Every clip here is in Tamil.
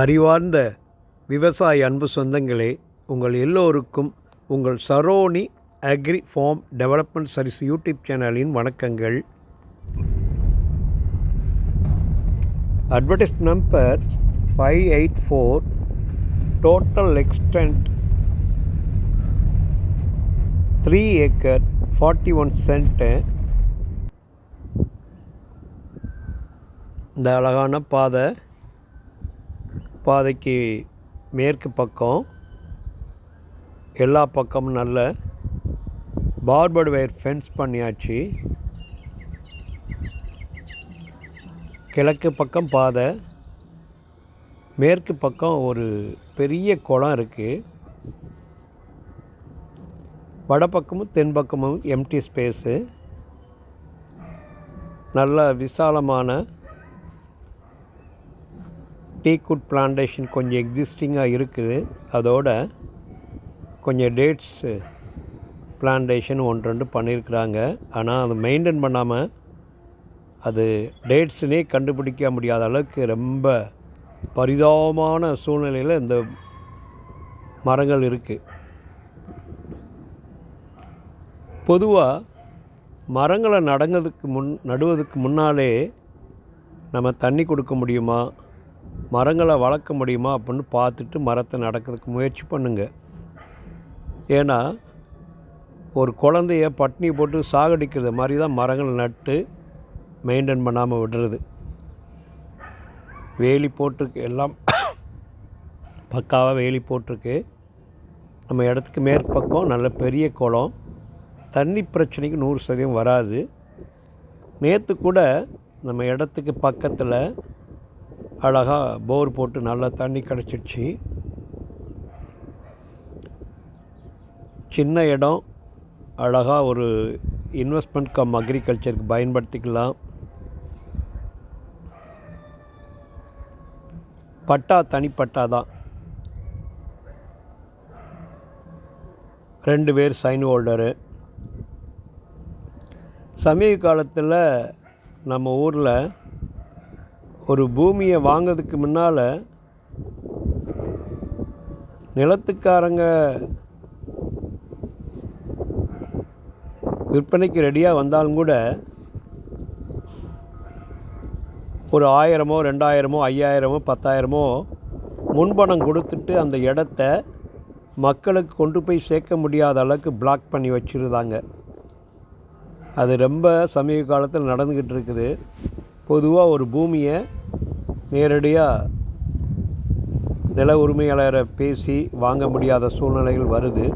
அறிவார்ந்த விவசாய அன்பு சொந்தங்களே உங்கள் எல்லோருக்கும் உங்கள் Saroni agri farm development service YouTube சேனலின் வணக்கங்கள். Advertise number five eight four total extent three acre forty one cent இந்த அழகான பாதை பாதைக்கு மேற்கு பக்கம் எல்லா பக்கமும் நல்ல பார்பர்டு வயர் ஃபென்ஸ் பண்ணியாச்சு. கிழக்கு பக்கம் பாதை மேற்கு பக்கம் ஒரு பெரிய குளம் இருக்குது வடப்பக்கமும் தென் பக்கமும் எம்டி ஸ்பேஸு நல்ல விசாலமான டீக்குட் பிளான்டேஷன் கொஞ்சம் எக்ஸிஸ்டிங்காக இருக்குது. அதோட கொஞ்சம் டேட்ஸு பிளான்டேஷன் ஒன்று ரெண்டு பண்ணியிருக்கிறாங்க. ஆனால் அது மெயின்டைன் பண்ணாமல் அது டேட்ஸுனே கண்டுபிடிக்க முடியாத அளவுக்கு ரொம்ப பரிதாபமான சூழ்நிலையில் இந்த மரங்கள் இருக்குது பொதுவாக மரங்களை நடங்கிறதுக்கு முன் நடுவதுக்கு முன்னாலே நம்ம தண்ணி கொடுக்க முடியுமா? மரங்களை வளர்க்க முடியுமா அப்படின்னு பார்த்துட்டு மரத்தை நடக்கிறதுக்கு முயற்சி பண்ணுங்க. ஏன்னா ஒரு குழந்தைய பட்னி போட்டு சாகடிக்கிறது மாதிரி தான் மரங்களை நட்டு மெயின்டைன் பண்ணாமல் விடுறது. வேலி போட்டிருக்கு எல்லாம் பக்காவாக வேலி போட்டிருக்கு. நம்ம இடத்துக்கு மேற்பக்கம் நல்ல பெரிய குளம். தண்ணி பிரச்சனைக்கு நூறு சதவீதம் வராது. நேற்று கூட நம்ம இடத்துக்கு பக்கத்தில் அழகாக போர் போட்டு நல்லா தண்ணி கிடச்சிடுச்சு. சின்ன இடம் அழகாக ஒரு இன்வெஸ்ட்மெண்ட் கம் அக்ரிகல்ச்சருக்கு பயன்படுத்திக்கலாம். பட்டா தனிப்பட்டா தான். ரெண்டு பேர் சைன் ஹோல்டரு சமீப காலத்தில் நம்ம ஊரில் ஒரு பூமியை வாங்கிறதுக்கு முன்னால் நிலத்துக்காரங்க விற்பனைக்கு ரெடியாக வந்தாலும் கூட ஒரு ஆயிரமோ ரெண்டாயிரமோ ஐயாயிரமோ பத்தாயிரமோ முன்பணம் கொடுத்துட்டு அந்த இடத்த மக்களுக்கு கொண்டு போய் சேர்க்க முடியாத அளவுக்கு பிளாக் பண்ணி வச்சுருந்தாங்க. அது ரொம்ப சமீப காலத்தில் நடந்துக்கிட்டு இருக்குது. பொதுவாக ஒரு பூமியை நேரடியாக நில உரிமையாளரை பேசி வாங்க முடியாத சூழ்நிலைகள் வருது.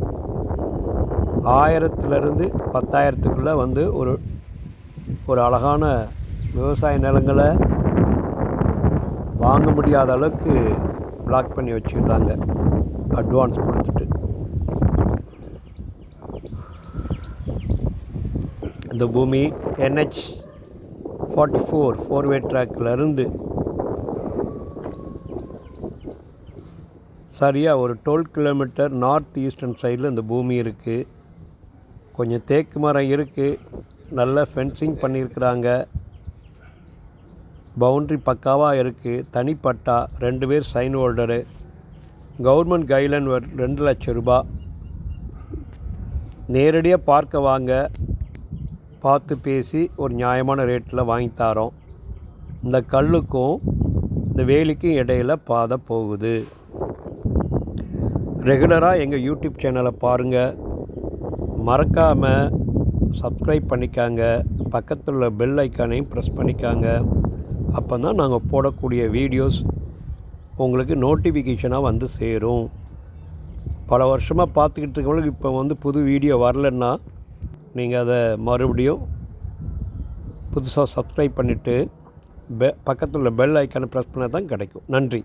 ஆயிரத்துலேருந்து பத்தாயிரத்துக்குள்ளே வந்து ஒரு ஒரு அழகான விவசாய நிலங்களை வாங்க முடியாத அளவுக்கு பிளாக் பண்ணி வச்சுருந்தாங்க. அட்வான்ஸ் கொடுத்துட்டு. இந்த பூமி NH forty four four way ட்ராக்லேருந்து சரியாக ஒரு டுவெல் கிலோமீட்டர் நார்த் ஈஸ்டர்ன் சைடில் இந்த பூமி இருக்குது கொஞ்சம் தேக்கு மரம் இருக்குது நல்ல ஃபென்சிங் பண்ணியிருக்கிறாங்க பவுண்ட்ரி பக்காவாக இருக்குது தனிப்பட்டா ரெண்டு பேர் சைன் ஹோல்டரு கவர்மெண்ட் கைட்லைன் ரெண்டு லட்சம் ரூபா. நேரடியாக பார்க்க வாங்க. பார்த்து பேசி ஒரு நியாயமான ரேட்டில் வாங்கி தரோம். இந்த கல்லுக்கும் இந்த வேலிக்கும் இடையில் பாதை போகுது. ரெகுலராக எங்கள் யூடியூப் சேனலை பாருங்கள் மறக்காமல் சப்ஸ்கிரைப் பண்ணிக்காங்க. பக்கத்தில் உள்ள பெல் ஐக்கானையும் ப்ரெஸ் பண்ணிக்காங்க. அப்போ தான் நாங்கள் போடக்கூடிய வீடியோஸ் உங்களுக்கு நோட்டிஃபிகேஷனாக வந்து சேரும். பல வருஷமாக பார்த்துக்கிட்டு இருக்கவங்களுக்கு இப்போ வந்து புது வீடியோ வரலன்னா நீங்கள் அதை மறுபடியும் புதுசாக சப்ஸ்கிரைப் பண்ணிவிட்டு பெ பக்கத்தில் உள்ள பெல் ஐக்கானை ப்ரெஸ் பண்ணால் தான் கிடைக்கும். நன்றி.